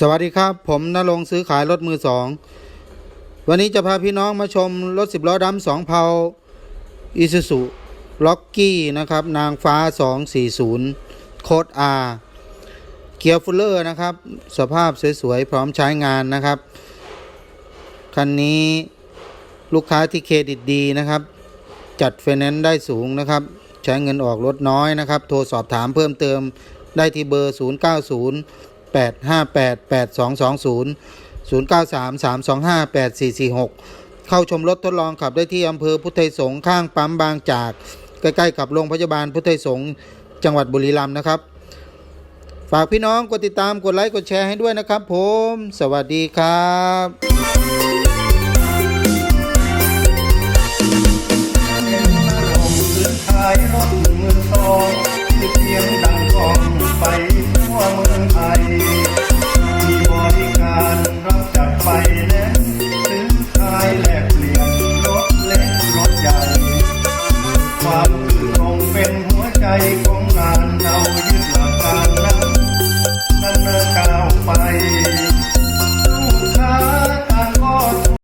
สวัสดีครับ ผมนรงซื้อขายรถมือสองวันนี้จะพาพี่น้องมาชมรถสิบล้อดำสองเพาอิซูซุล็อกกี้นะครับ นางฟ้า 240 โคด R เกียร์ฟูลเลอร์นะครับ สภาพสวยๆ พร้อมใช้งานนะครับ คันนี้ลูกค้าที่เครดิตดีนะครับ จัดไฟแนนซ์ได้สูงนะครับ ใช้เงินออกรถน้อยนะครับ โทรสอบถามเพิ่มเติมได้ที่เบอร์ 090 858 8220 093 325 8446 เข้าชมรถทดลองขับได้ที่อำเภอพุทธไทยสงฆ์ข้างปั๊มบางจาก ใกล้ๆกับโรงพยาบาลพุทธไทยสงฆ์จังหวัดบุรีรัมย์นะครับ ฝากพี่น้องกดติดตามกดไลค์กดแชร์ให้ด้วยนะครับ ผม สวัสดีครับ ไฟแนนซ์ซื้อขายแลกเปลี่ยนรถเล็กรถใหญ่ ความคือคงเป็นหัวใจ